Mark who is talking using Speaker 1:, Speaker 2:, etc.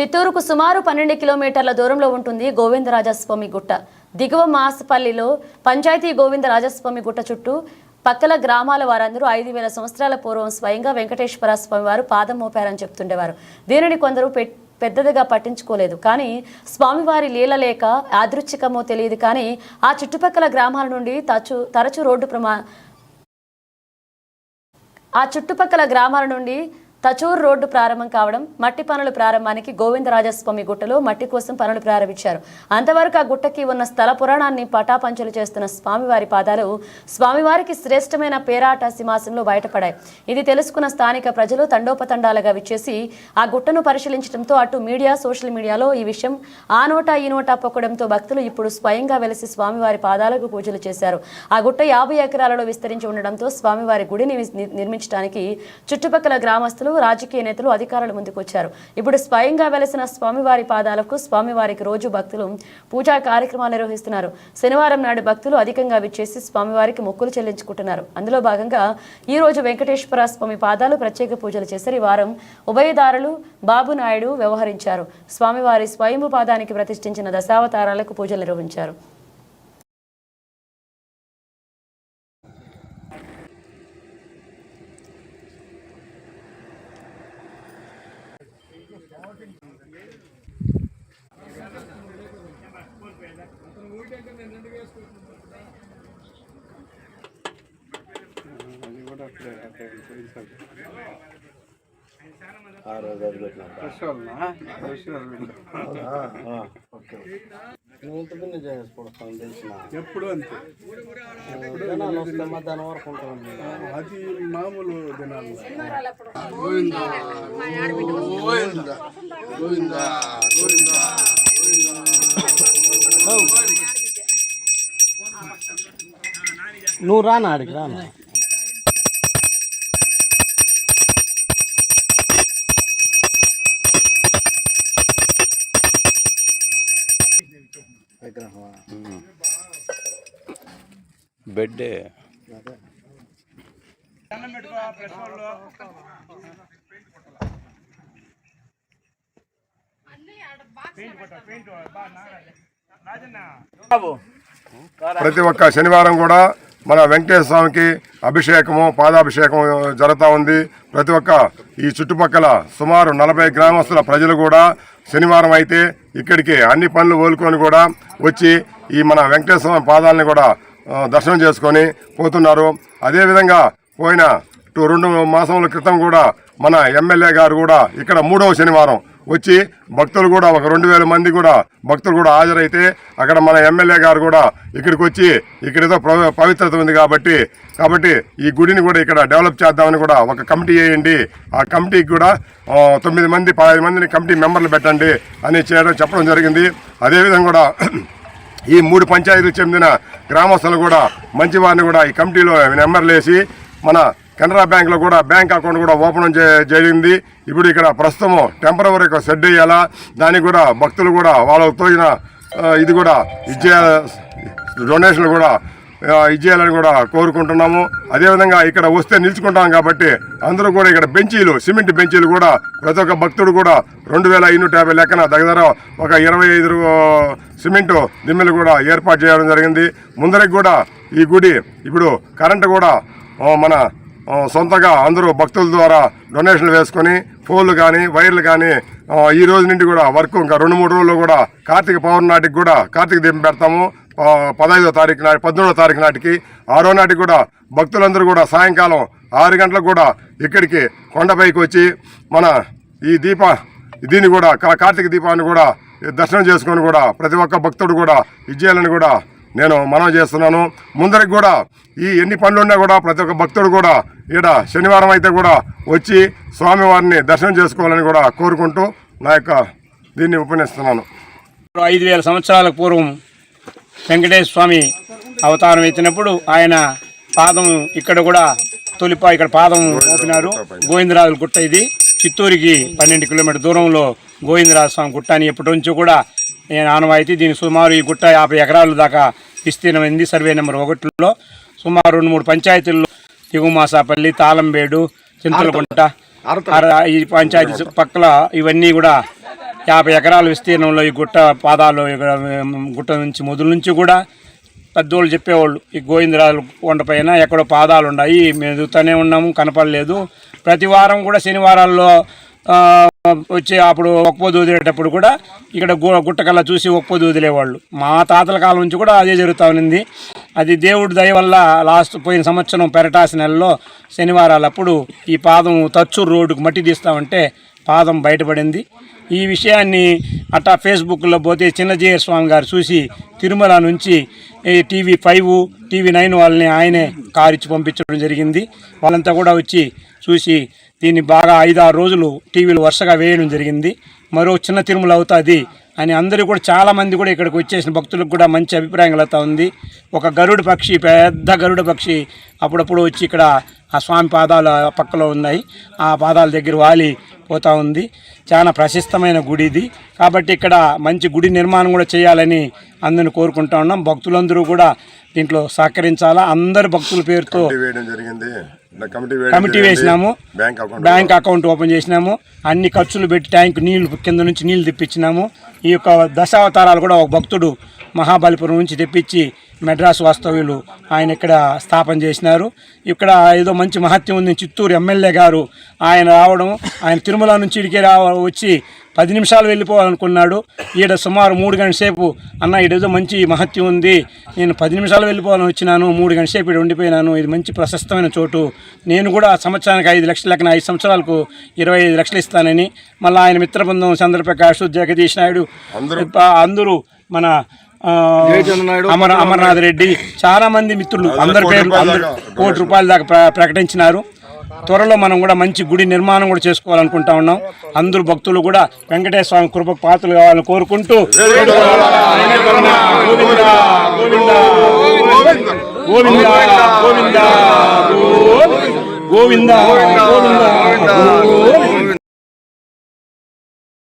Speaker 1: చిత్తూరుకు సుమారు పన్నెండు కిలోమీటర్ల దూరంలో ఉంటుంది గోవిందరాజస్వామి గుట్ట. దిగువ మాసపల్లిలో పంచాయతీ గోవిందరాజస్వామి గుట్ట చుట్టూ పక్కల గ్రామాల వారందరూ ఐదు వేల సంవత్సరాల పూర్వం స్వయంగా వెంకటేశ్వర స్వామి వారు పాదం మోపారని చెప్తుండేవారు. దీనిని కొందరు పె- పెద్దదిగా పట్టించుకోలేదు. కానీ స్వామివారి లీల లేక యాదృచ్ఛికమో తెలియదు. కానీ ఆ చుట్టుపక్కల గ్రామాల నుండి తరచు తరచు రోడ్డు ప్రమా ఆ చుట్టుపక్కల గ్రామాల నుండి తచూర్ రోడ్డు ప్రారంభం కావడం మట్టి పనుల ప్రారంభానికి గోవిందరాజస్వామి గుట్టలో మట్టి కోసం పనులు ప్రారంభించారు. అంతవరకు ఆ గుట్టకి ఉన్న స్థల పురాణాన్ని పటాపంచలు చేస్తున్న స్వామివారి పాదాలు స్వామివారికి శ్రేష్టమైన పేరాట సింహాసంలో బయటపడాయి. ఇది తెలుసుకున్న స్థానిక ప్రజలు తండోపతండాలుగా విచ్చేసి ఆ గుట్టను పరిశీలించడంతో అటు మీడియా సోషల్ మీడియాలో ఈ విషయం ఆ నోటా ఈ నోటా పొక్కడంతో భక్తులు ఇప్పుడు స్వయంగా వెలిసి స్వామివారి పాదాలకు పూజలు చేశారు. ఆ గుట్ట యాభై ఎకరాలలో విస్తరించి ఉండడంతో స్వామివారి గుడిని నిర్మించడానికి చుట్టుపక్కల గ్రామస్తులు రాజకీయ నేతలు అధికారులు ముందుకొచ్చారు ఇప్పుడు స్వయంగా వెలసిన స్వామివారి పాదాలకు స్వామివారికి రోజు భక్తులు పూజా కార్యక్రమాలు నిర్వహిస్తున్నారు. శనివారం నాడు భక్తులు అధికంగా విచ్చేసి స్వామివారికి మొక్కులు చెల్లించుకుంటున్నారు. అందులో భాగంగా ఈ రోజు వెంకటేశ్వర స్వామి పాదాలు ప్రత్యేక పూజలు చేశారు. ఈ వారం ఉభయదారులు బాబు నాయుడు వ్యవహరించారు. స్వామివారి స్వయంభు పాదానికి ప్రతిష్ఠించిన దశావతారాలకు పూజలు నిర్వహించారు.
Speaker 2: ఆ రోజు అది పెట్టినట్టు నువ్వు ఇంత బిన్న చేసుకోవడం తెలిసిన
Speaker 3: ఎప్పుడు అంతే
Speaker 2: జనాలు వస్తే మధ్యాహ్నం వరకు ఉంటుంది
Speaker 3: అది మామూలు దినాలు
Speaker 2: నువ్వు రానా ఆడికి? రానా?
Speaker 4: బెడ్
Speaker 5: ప్రతి ఒక్క శనివారం కూడా మన వెంకటేశ్వర స్వామికి అభిషేకము పాదాభిషేకం జరుగుతూ ఉంది. ప్రతి ఒక్క ఈ చుట్టుపక్కల సుమారు నలభై గ్రామస్తుల ప్రజలు కూడా శనివారం అయితే ఇక్కడికి అన్ని పనులు వదులుకొని కూడా వచ్చి ఈ మన వెంకటేశ్వర స్వామి పాదాలని కూడా దర్శనం చేసుకొని పోతున్నారు. అదేవిధంగా పోయిన రెండు మాసముల క్రితం కూడా మన ఎమ్మెల్యే గారు కూడా ఇక్కడ మూడవ శనివారం వచ్చి భక్తులు కూడా ఒక రెండు వేల మంది కూడా భక్తులు కూడా హాజరైతే అక్కడ మన ఎమ్మెల్యే గారు కూడా ఇక్కడికి వచ్చి ఇక్కడ ఏదో పవిత్రత ఉంది కాబట్టి కాబట్టి ఈ గుడిని కూడా ఇక్కడ డెవలప్ చేద్దామని కూడా ఒక కమిటీ వేయండి. ఆ కమిటీకి కూడా తొమ్మిది మంది పదహైదు మందిని కమిటీ మెంబర్లు పెట్టండి అని చేయడం చెప్పడం జరిగింది. అదేవిధంగా కూడా ఈ మూడు పంచాయతీలకు చెందిన గ్రామస్తులు కూడా మంచి వారిని కూడా ఈ కమిటీలో నెంబర్లు వేసి మన కెనరా బ్యాంక్లో కూడా బ్యాంక్ అకౌంట్ కూడా ఓపెన్ చే- జరిగింది ఇప్పుడు ఇక్కడ ప్రస్తుతం టెంపరవరీ షెడ్ వేయాలా దానికి కూడా భక్తులు కూడా వాళ్ళకు తోచిన ఇది కూడా ఇచ్చే డొనేషన్లు కూడా ఇచ్చేయాలని కూడా కోరుకుంటున్నాము. అదేవిధంగా ఇక్కడ వస్తే నిలుచుకుంటాం కాబట్టి అందరూ కూడా ఇక్కడ బెంచీలు సిమెంట్ బెంచీలు కూడా ప్రతి ఒక్క భక్తుడు కూడా రెండు వేల ఐనూట యాభై లెక్కన దగ్గర ఒక ఇరవై ఐదు సిమెంటు దిమ్మెలు కూడా ఏర్పాటు చేయడం జరిగింది. ముందరికి కూడా ఈ గుడి ఇప్పుడు కరెంటు కూడా మన సొంతగా అందరూ భక్తుల ద్వారా డొనేషన్లు వేసుకొని ఫోన్లు కానీ వైర్లు కానీ ఈ రోజు నుండి కూడా వర్క్ ఇంకా రెండు మూడు రోజుల్లో కూడా కార్తీక పౌర్ణమి నాటికి కూడా కార్తీక దీపం పెడతాము. పదహైదో తారీఖు నాటి పద్దెనిమిదో తారీఖు నాటికి. ఆరో నాటికి కూడా భక్తులందరూ కూడా సాయంకాలం ఆరు గంటలకు కూడా ఇక్కడికి కొండపైకి వచ్చి మన ఈ దీప దీన్ని కూడా కా- కార్తీక దీపాన్ని కూడా దర్శనం చేసుకొని కూడా ప్రతి ఒక్క భక్తుడు కూడా విజయాలను కూడా నేను మనవి చేస్తున్నాను. ముందరికి కూడా ఈ ఎన్ని పనులున్నా కూడా ప్రతి ఒక్క భక్తుడు కూడా ఈడ శనివారం అయితే కూడా వచ్చి స్వామివారిని దర్శనం చేసుకోవాలని కూడా కోరుకుంటూ నా యొక్క దీన్ని ఉపన్యస్తున్నాను
Speaker 6: ఐదు వేల సంవత్సరాల పూర్వం వెంకటేశ్వర స్వామి అవతారం ఎత్తినప్పుడు ఆయన పాదం ఇక్కడ కూడా తొలిపా ఇక్కడ పాదం మోపినారు. గోవిందరాజుల గుట్ట ఇది. చిత్తూరుకి పన్నెండు కిలోమీటర్ దూరంలో గోవిందరాజ స్వామి గుట్ట అని ఎప్పటి నుంచో కూడా ఆనవాయితీ దీని సుమారు ఈ గుట్ట యాభై ఎకరాల దాకా విస్తీర్ణమైంది. సర్వే నెంబర్ ఒకటిలో సుమారు రెండు మూడు పంచాయతీల్లో దిగుమాసాపల్లి తాళంబేడు చింతలకుంట ఈ పంచాయతీ పక్కల ఇవన్నీ కూడా యాభై ఎకరాల విస్తీర్ణంలో ఈ గుట్ట పాదాలు గుట్ట నుంచి మొదలు నుంచి కూడా పెద్దోళ్ళు చెప్పేవాళ్ళు ఈ గోవిందరాజు కొండపైన ఎక్కడో పాదాలు ఉన్నాయి మేము ఎదుగుతూనే ఉన్నాము కనపడలేదు. ప్రతి వారం కూడా శనివారాల్లో వచ్చి అప్పుడు ఒప్పొద్దు వదిలేటప్పుడు కూడా ఇక్కడ గు గుట్టకల్లా చూసి ఒప్పొద్దు వదిలేవాళ్ళు మా తాతల కాలం నుంచి కూడా అదే జరుగుతూ ఉంది అది దేవుడి దయ వల్ల లాస్ట్ పోయిన సంవత్సరం పెరటాసి నెలలో శనివారాలప్పుడు ఈ పాదం తచ్చూరు రోడ్డుకు మట్టి తీస్తామంటే పాదం బయటపడింది. ఈ విషయాన్ని అట్టా ఫేస్బుక్లో పోతే చిన్నజీయ స్వామి గారు చూసి తిరుమల నుంచి టీవీ ఫైవ్ టీవీ నైన్ వాళ్ళని ఆయనే కారు ఇచ్చి పంపించడం జరిగింది. వాళ్ళంతా కూడా వచ్చి చూసి దీన్ని బాగా ఐదారు రోజులు టీవీలు వరుసగా వేయడం జరిగింది. మరో చిన్న తిరుమల అవుతుంది అని అందరూ కూడా చాలామంది కూడా ఇక్కడికి వచ్చేసిన భక్తులకు కూడా మంచి అభిప్రాయం కలుగుతూ ఉంది. ఒక గరుడు పక్షి పెద్ద గరుడ పక్షి అప్పుడప్పుడు వచ్చి ఇక్కడ ఆ స్వామి పాదాలు పక్కలో ఉన్నాయి. ఆ పాదాల దగ్గర వాలి పోతూ ఉంది. చాలా ప్రశస్తమైన గుడి ఇది. కాబట్టి ఇక్కడ మంచి గుడి నిర్మాణం కూడా చేయాలని అందరిని కోరుకుంటా ఉన్నాం. భక్తులందరూ కూడా దీంట్లో సహకరించాలా? అందరు భక్తుల పేరుతో
Speaker 5: వేయడం జరిగింది. కమిటీ.
Speaker 6: వేసినాము.
Speaker 5: Bank account
Speaker 6: bank account open చేసినాము. అన్ని ఖర్చులు పెట్టి ట్యాంక్ నీళ్ళు కింద నుంచి నీళ్ళు తెప్పించినాము. ఈ యొక్క దశావతారాలు కూడా ఒక భక్తుడు మహాబలిపురం నుంచి తెప్పించి మెడ్రాస్ వాస్తవ్యులు ఆయన ఇక్కడ స్థాపన చేసినారు. ఇక్కడ ఏదో మంచి మహత్యం ఉంది. చిత్తూరు ఎమ్మెల్యే గారు ఆయన రావడం ఆయన తిరుమల నుంచి ఇడికే రా వచ్చి పది నిమిషాలు వెళ్ళిపోవాలనుకున్నాడు. ఈడ సుమారు మూడు గంటల సేపు అన్న ఈడేదో మంచి మహత్యం ఉంది. నేను పది నిమిషాలు వెళ్ళిపోవాలని వచ్చినాను మూడు గంటల సేపు ఇక్కడ ఉండిపోయినాను. ఇది మంచి ప్రశస్తమైన చోటు. నేను కూడా సంవత్సరానికి ఐదు లక్షల లెక్కన ఐదు సంవత్సరాలకు ఇరవై ఐదు లక్షలు ఇస్తానని మళ్ళీ ఆయన మిత్ర బృందం చంద్రప్రకాష్ జగదీష్ నాయుడు అందరూ. మన అమర అమర్నాథ్ రెడ్డి చాలా మంది మిత్రులు. అందరి అందరు కోటి రూపాయల దాకా ప్ర- ప్రకటించినారు. త్వరలో మనం కూడా మంచి గుడి నిర్మాణం కూడా చేసుకోవాలనుకుంటా ఉన్నాం. అందరూ భక్తులు కూడా వెంకటేశ్వర స్వామి కృపకు పాత్రలు కావాలని కోరుకుంటూ గోవిందా గోవింద గోవింద గోవింద